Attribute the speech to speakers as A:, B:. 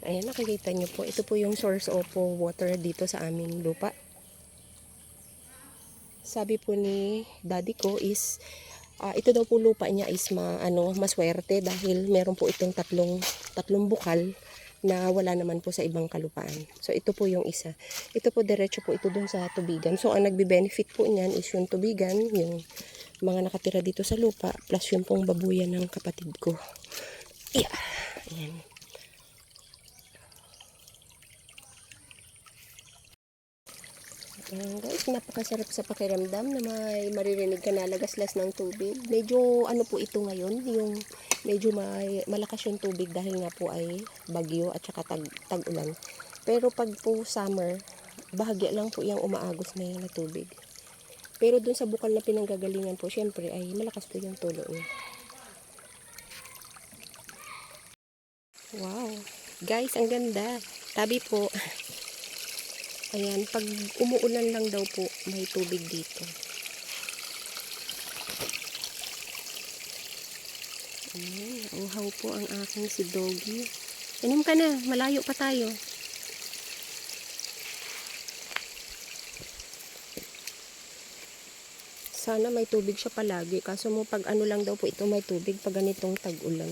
A: Ayan, nakikita nyo po. Ito po yung source of water dito sa aming lupa. Sabi po ni daddy ko is, ah, ito daw po lupa niya is ma, ano, maswerte dahil meron po itong tatlong, tatlong bukal na wala naman po sa ibang kalupaan. So, ito po yung isa. Ito po, diretso po ito dun sa tubigan. So, ang nagbe-benefit po niyan is yung tubigan, yung mga nakatira dito sa lupa, plus yung pong babuyan ng kapatid ko. Yeah. Ayan. Ayan guys, napakasarap sa pakiramdam na may maririnig ka na lagaslas ng tubig. Medyo ano po ito ngayon, yung medyo may, malakas yung tubig dahil nga po ay bagyo at saka tag, tag-ulan. Pero pag po summer, bahagya lang po yung umaagos na yung tubig. Pero dun sa bukal na pinanggagalingan po, syempre ay malakas po yung tulo niya. Wow! Guys, ang ganda. Tabi po. Ayan, pag umuulan lang daw po, may tubig dito. Ayan, uhaw po ang aking si Doggy. Inom ka na, malayo pa tayo. Sana may tubig siya palagi. Kaso mo pag ano lang daw po ito may tubig pag ganitong tag-ulan.